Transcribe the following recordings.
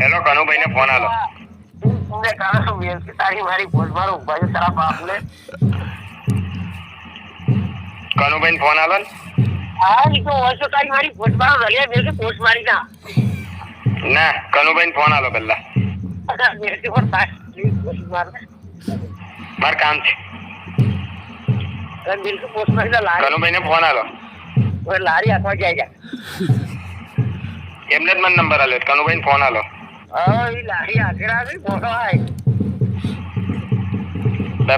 Hello Kanubhai ને phone આલો Kanubhai phone આલો ના કનુભાઈ ફોન આલો પેલા માર કામ છે કનુભાઈ ને ફોન આલો લારી હાથમાં જાય એમને જ મને નંબર આલ્યો કનુભાઈ ફોન આલો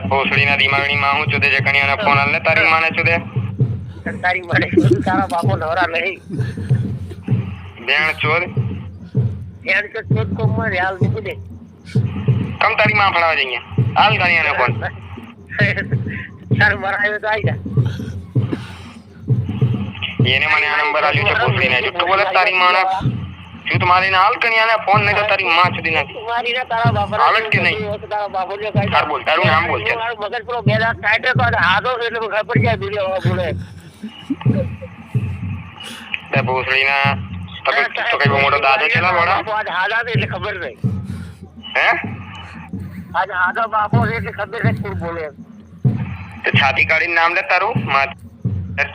ભોસડી ના દિમાગની માં હું છું જકણિયા ના ફોન હાલ ને તારી માને છું તે. તારી માને તારા બાપો નવરા નહીં. બેણ ચોર બેણ ચોર ચોર કોમમાં હાલ મૂકી દે. કમ તારી માં ફળાવા જઈએ હાલ ગણિયા ને ફોન. તારું મરાયો તો આઈ જા. એને મને આ નંબર આલ્યો છે ભોસડી ને બોલે તારી માણસ શું મારીને હાલ કણિયાને ફોન નહીં તારી માં સુધી નાખી. મારીને તારા બાપા આવે કે નહીં? તારા બાપો જો કાઈ તાર બોલ, તારું નામ બોલ છે. મારું મગજ પૂરો બે લાખ કાઢે તો હાથો એટલે ખબર જાય દુનિયા બોલે. બે ભોસડીના તમે તો કઈ મોટો દાદો છે ના વડા આજ હાથા એટલે ખબર નહીં. હે? આજ હાથો બાપો એટલે ખબર નહીં શું બોલે. તે છાતી કાઢીને નામ લે તારું માં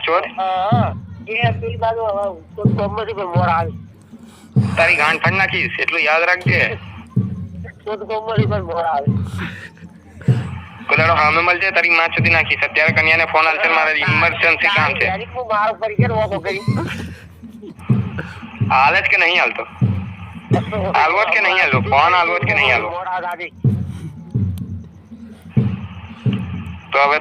ચોર. હા એ પેલી બાજુ હવે તો કોમમાંથી પણ મોર આવે તારી ગાંઠ ફાડી નાખીશ એટલું યાદ રાખજે તો કોમમાંથી પણ મોર આવે કોદાડો હામે મળજે તારી માં સુધી નાખીશ અત્યારે કન્યાને ફોન આલશે મારે ઇમરજન્સી કામ છે તારી હું મારો પરિચય વાપો કરી હાલે જ કે નહીં હાલતો હાલવો જ કે નહીં હાલવો ફોન હાલવો જ કે નહીં હાલવો મોર આવે દાદી તો હવે